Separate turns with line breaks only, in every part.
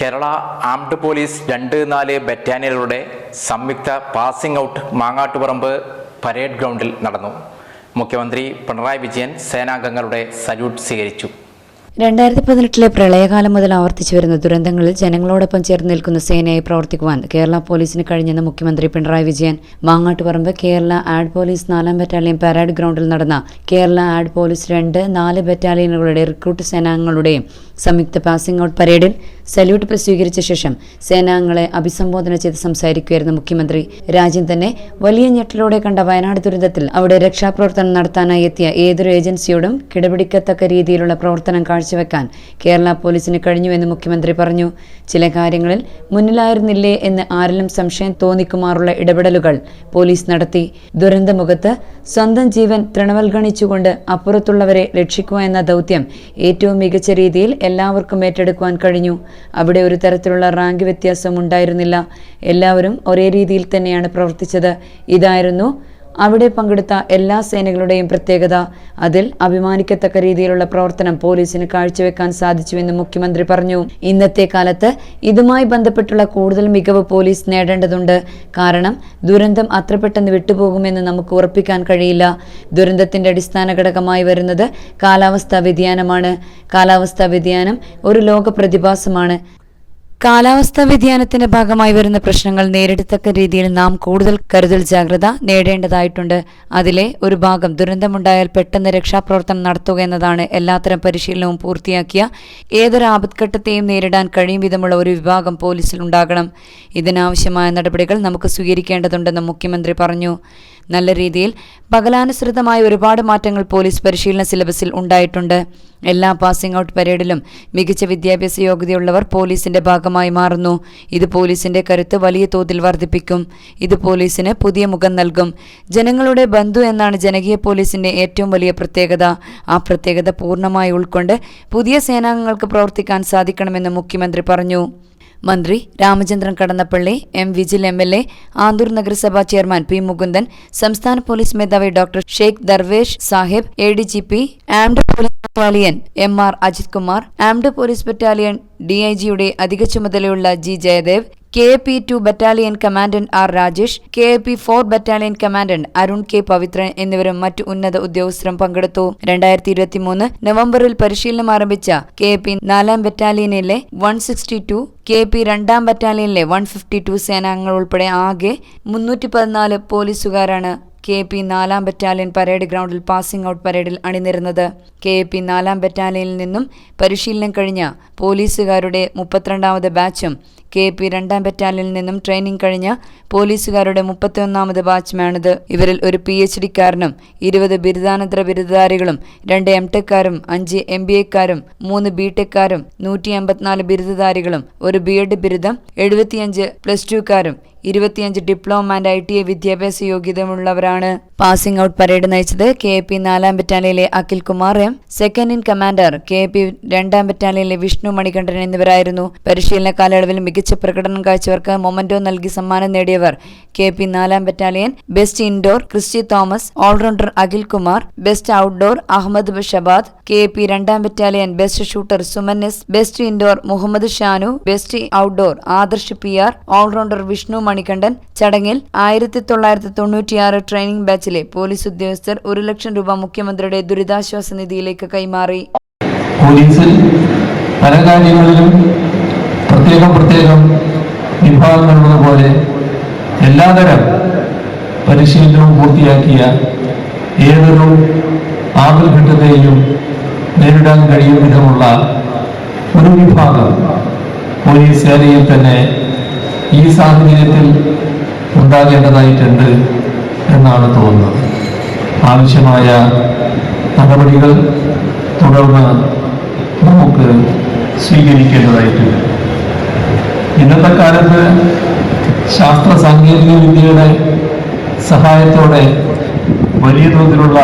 Kerala armed police രണ്ട് നാല് ബറ്റാലിയനുകളുടെ സംയുക്ത പാസിംഗ് ഔട്ട് മാങ്ങാട്ടുപറമ്പ് പരേഡ് ഗ്രൗണ്ടിൽ നടന്നു. മുഖ്യമന്ത്രി പിണറായി വിജയൻ സേനാംഗങ്ങളുടെ സല്യൂട്ട് സ്വീകരിച്ചു.
രണ്ടായിരത്തി പതിനെട്ടിലെ പ്രളയകാലം മുതൽ ആവർത്തിച്ചു വരുന്ന ദുരന്തങ്ങളിൽ ജനങ്ങളോടൊപ്പം ചേർന്ന് നിൽക്കുന്ന സേനയെ പ്രവർത്തിക്കുവാൻ കേരള പോലീസിന് കഴിഞ്ഞെന്ന് മുഖ്യമന്ത്രി പിണറായി വിജയൻ. മാങ്ങാട്ടുപറമ്പ് കേരള ആഡ് പോലീസ് നാലാം ബറ്റാലിയൻ പരേഡ് ഗ്രൗണ്ടിൽ നടന്ന കേരള ആഡ് പോലീസ് രണ്ട് നാല് ബറ്റാലിയനുകളുടെ റിക്രൂട്ട് സേനാംഗങ്ങളുടെയും സംയുക്ത പാസിംഗ് ഔട്ട് പരേഡിൽ സല്യൂട്ട് സ്വീകരിച്ച ശേഷം സേനാംഗങ്ങളെ അഭിസംബോധന ചെയ്ത് സംസാരിക്കുകയായിരുന്നു മുഖ്യമന്ത്രി. രാജ്യം തന്നെ വലിയ ഞെട്ടലോടെ കണ്ട വയനാട് ദുരന്തത്തിൽ അവിടെ രക്ഷാപ്രവർത്തനം നടത്താനായി എത്തിയ ഏതൊരു ഏജൻസിയോടും കിടപിടിക്കത്തക്ക രീതിയിലുള്ള പ്രവർത്തനം കാഴ്ചവെക്കാൻ കേരള പോലീസിന് കഴിഞ്ഞുവെന്ന് മുഖ്യമന്ത്രി പറഞ്ഞു. ചില കാര്യങ്ങളിൽ മുന്നിലായിരുന്നില്ലേ എന്ന് ആരിലും സംശയം തോന്നിക്കുമാറുള്ള ഇടപെടലുകൾ പോലീസ് നടത്തി. ദുരന്തമുഖത്ത് സ്വന്തം ജീവൻ തൃണവൽഗണിച്ചുകൊണ്ട് അപ്പുറത്തുള്ളവരെ രക്ഷിക്കുക എന്ന ദൗത്യം ഏറ്റവും മികച്ച രീതിയിൽ എല്ലാവർക്കും ഏറ്റെടുക്കുവാൻ കഴിഞ്ഞു. അവിടെ ഒരു തരത്തിലുള്ള റാങ്ക് വ്യത്യാസം ഉണ്ടായിരുന്നില്ല. എല്ലാവരും ഒരേ രീതിയിൽ തന്നെയാണ് പ്രവർത്തിച്ചത്. ഇതായിരുന്നു അവിടെ പങ്കെടുത്ത എല്ലാ സേനകളുടെയും പ്രത്യേകത അതിൽ അഭിമാനിക്കത്തക്ക രീതിയിലുള്ള പ്രവർത്തനം പോലീസിന് കാഴ്ചവെക്കാൻ സാധിച്ചുവെന്ന് മുഖ്യമന്ത്രി പറഞ്ഞു. ഇന്നത്തെ കാലത്ത് ഇതുമായി ബന്ധപ്പെട്ടുള്ള കൂടുതൽ മികവ് പോലീസ് നേടേണ്ടതുണ്ട്. കാരണം ദുരന്തം അത്ര പെട്ടെന്ന് വിട്ടുപോകുമെന്ന് നമുക്ക് ഉറപ്പിക്കാൻ കഴിയില്ല. ദുരന്തത്തിന്റെ അടിസ്ഥാന ഘടകമായി വരുന്നത് കാലാവസ്ഥാ വ്യതിയാനമാണ്. കാലാവസ്ഥാ വ്യതിയാനം ഒരു ലോക പ്രതിഭാസമാണ്. കാലാവസ്ഥാ വ്യതിയാനത്തിന്റെ ഭാഗമായി വരുന്ന പ്രശ്നങ്ങൾ നേരിടത്തക്ക രീതിയിൽ നാം കൂടുതൽ കരുതൽ ജാഗ്രത നേടേണ്ടതായിട്ടുണ്ട്. അതിലെ ഒരു ഭാഗം ദുരന്തമുണ്ടായാൽ പെട്ടെന്ന് രക്ഷാപ്രവർത്തനം നടത്തുക എന്നതാണ് എല്ലാത്തരം പരിശീലനവും പൂർത്തിയാക്കിയ ഏതൊരു ആപത്ഘട്ടത്തെയും നേരിടാൻ കഴിയും വിധമുള്ള ഒരു വിഭാഗം പോലീസിൽ ഉണ്ടാകണം. ഇതിനാവശ്യമായ നടപടികൾ നമുക്ക് സ്വീകരിക്കേണ്ടതുണ്ടെന്ന് മുഖ്യമന്ത്രി പറഞ്ഞു. നല്ല രീതിയിൽ പകലാനുസൃതമായ ഒരുപാട് മാറ്റങ്ങൾ പോലീസ് പരിശീലന സിലബസിൽ ഉണ്ടായിട്ടുണ്ട്. എല്ലാ പാസിംഗ് ഔട്ട് പരേഡിലും മികച്ച വിദ്യാഭ്യാസ യോഗ്യതയുള്ളവർ പോലീസിന്റെ ഭാഗമായി മാറുന്നു. ഇത് പോലീസിന്റെ കരുത്ത് വലിയ തോതിൽ വർദ്ധിപ്പിക്കും. ഇത് പോലീസിന് പുതിയ മുഖം നൽകും. ജനങ്ങളുടെ ബന്ധു എന്നാണ് ജനകീയ പോലീസിന്റെ ഏറ്റവും വലിയ പ്രത്യേകത. ആ പ്രത്യേകത പൂർണമായി ഉൾക്കൊണ്ട് പുതിയ സേനാംഗങ്ങൾക്ക് പ്രവർത്തിക്കാൻ സാധിക്കണമെന്ന് മുഖ്യമന്ത്രി പറഞ്ഞു. മന്ത്രി Ramachandran Kadannappally M Vijil M L A Anthoor നഗരസഭാ ചെയർമാൻ പി മുകുന്ദൻ സംസ്ഥാന പോലീസ് മേധാവി doctor Sheikh Darvesh Sahib A D G P armed police battalion M R Ajith Kumar armed police battalion D I ജിയുടെ അധിക ചുമതലയുള്ള G Jayadev K P two battalion commandant R Rajesh K P four battalion commandant Arun K Pavithran എന്നിവരും മറ്റു ഉന്നത ഉദ്യോഗസ്ഥരും പങ്കെടുത്തു. രണ്ടായിരത്തി ഇരുപത്തിമൂന്ന് നവംബറിൽ പരിശീലനം ആരംഭിച്ച കെ പി നാലാം ബറ്റാലിയനിലെ one sixty two K P രണ്ടാം ബറ്റാലിയനിലെ വൺ ഫിഫ്റ്റി ടു സേനാംഗങ്ങൾ ഉൾപ്പെടെ ആകെ മുന്നൂറ്റി പതിനാല് പോലീസുകാരാണ് കെ പി നാലാം ബറ്റാലിയൻ പരേഡ് ഗ്രൗണ്ടിൽ പാസിംഗ് ഔട്ട് പരേഡിൽ അണിനിരുന്നത്. കെ പി നാലാം ബറ്റാലിയനിൽ നിന്നും പരിശീലനം കഴിഞ്ഞ പോലീസുകാരുടെ മുപ്പത്തിരണ്ടാമത് ബാച്ചും കെ പി രണ്ടാം ബറ്റാലിയനിൽ നിന്നും ട്രെയിനിങ് കഴിഞ്ഞ പോലീസുകാരുടെ മുപ്പത്തിയൊന്നാമത് ബാച്ചുമാണിത്. ഇവരിൽ ഒരു പി എച്ച് ഡിക്കാരനും ഇരുപത് ബിരുദാനന്തര ബിരുദധാരികളും രണ്ട് എം ടെക്കാരും അഞ്ച് എം ബി എക്കാരും മൂന്ന് ബി ടെക്കാരും നൂറ്റി അമ്പത്തിനാല് ബിരുദധാരികളും ഒരു ബി എഡ് ബിരുദം എഴുപത്തിയഞ്ച് പ്ലസ് ടുക്കാരും ഇരുപത്തിയഞ്ച് diploma and I T I വിദ്യാഭ്യാസ യോഗ്യതയുള്ളവരാണ് പാസിംഗ് ഔട്ട് പരേഡ് നയിച്ചത് കെ പി നാലാം ബറ്റാലിയനിലെ Akhil Kumar M. Second in commander K P രണ്ടാം ബറ്റാലിയനിലെ വിഷ്ണു മണികണ്ഠൻ എന്നിവരായിരുന്നു. പരിശീലന കാലയളവിൽ മികച്ച പ്രകടനം കാഴ്ചവർക്ക് മൊമന്റോ നൽകി സമ്മാനം നേടിയവർ കെ പി നാലാം battalion best indoor Christy Thomas allrounder Akhil Kumar best outdoor Ahammed Bashabad K P രണ്ടാം battalion best shooter Suman S best indoor Muhammed Shanu best outdoor Adarsh P R allrounder Vishnu Manikandan. ചടങ്ങിൽ ആയിരത്തി തൊള്ളായിരത്തി തൊണ്ണൂറ്റിയാറ് training ബാച്ചിലെ police ഉദ്യോഗസ്ഥർ ഒരു ലക്ഷം രൂപ മുഖ്യമന്ത്രിയുടെ ദുരിതാശ്വാസ നിധിയിലേക്ക് കൈമാറി.
പോലീസിൽ പല കാര്യങ്ങളിലും പ്രത്യേകം പ്രത്യേകം വിഭാഗങ്ങളുള്ളതുപോലെ എല്ലാതരം പരിശീലനവും പൂർത്തിയാക്കിയ ഏതൊരു ആപൽഘട്ടത്തെയും നേരിടാൻ കഴിയും വിധമുള്ള ഒരു വിഭാഗം പോലീസ് സേനയിൽ തന്നെ ഈ സാഹചര്യത്തിൽ ഉണ്ടാകേണ്ടതായിട്ടുണ്ട് എന്നാണ് തോന്നുന്നത്. ആവശ്യമായ നടപടികൾ തുടർന്ന് നമുക്ക് സ്വീകരിക്കേണ്ടതായിട്ടുണ്ട്. ഇന്നത്തെ കാലത്ത് ശാസ്ത്ര സാങ്കേതിക വിദ്യയുടെ സഹായത്തോടെ വലിയ തോതിലുള്ള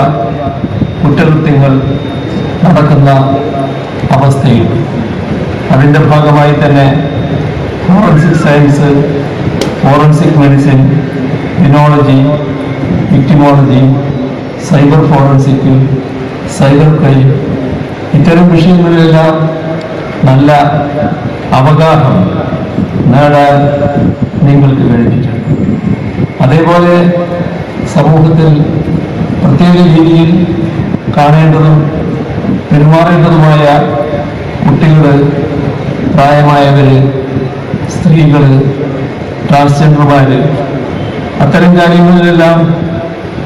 കുറ്റകൃത്യങ്ങൾ നടക്കുന്ന അവസ്ഥയിൽ. അതിന്റെ ഭാഗമായി തന്നെ forensic science forensic medicine penology victimology cyber forensic cyber crime ഇത്തരം വിഷയങ്ങളിലെല്ലാം നല്ല അവഗാഹം നേടാൻ നിങ്ങൾക്ക് കഴിഞ്ഞിട്ടുണ്ട് അതേപോലെ സമൂഹത്തിൽ പ്രത്യേക രീതിയിൽ കാണേണ്ടതും പെരുമാറേണ്ടതുമായ കുട്ടികൾ പ്രായമായവർ സ്ത്രീകൾ ട്രാൻസ്ജെൻഡർമാർ അത്തരം കാര്യങ്ങളിലെല്ലാം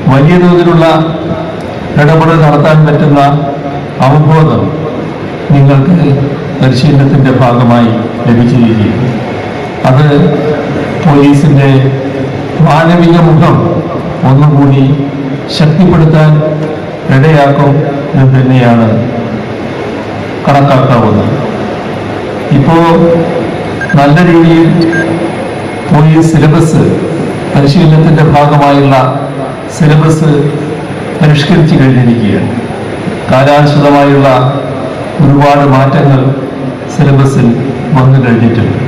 വലിയ തോതിലുള്ള ഇടപെടൽ നടത്താൻ പറ്റുന്ന അവബോധം നിങ്ങൾക്ക് പരിശീലനത്തിന്റെ ഭാഗമായി ലഭിച്ചിരിക്കുകയും അത് പോലീസിന്റെ മാനവിക മുഖം ഒന്നുകൂടി ശക്തിപ്പെടുത്താൻ ഇടയാക്കും എന്ന് തന്നെയാണ് കണക്കാക്കാവുന്നത്. ഇപ്പോൾ നല്ല രീതിയിൽ പോലീസ് സിലബസ് പരിശീലനത്തിന്റെ ഭാഗമായുള്ള സിലബസ് പരിഷ്കരിച്ചു കഴിഞ്ഞിരിക്കുകയാണ്. കാലാനുസൃതമായുള്ള ഒരുപാട് മാറ്റങ്ങൾ സിലബസിൽ വന്നു കഴിഞ്ഞിട്ടുണ്ട്.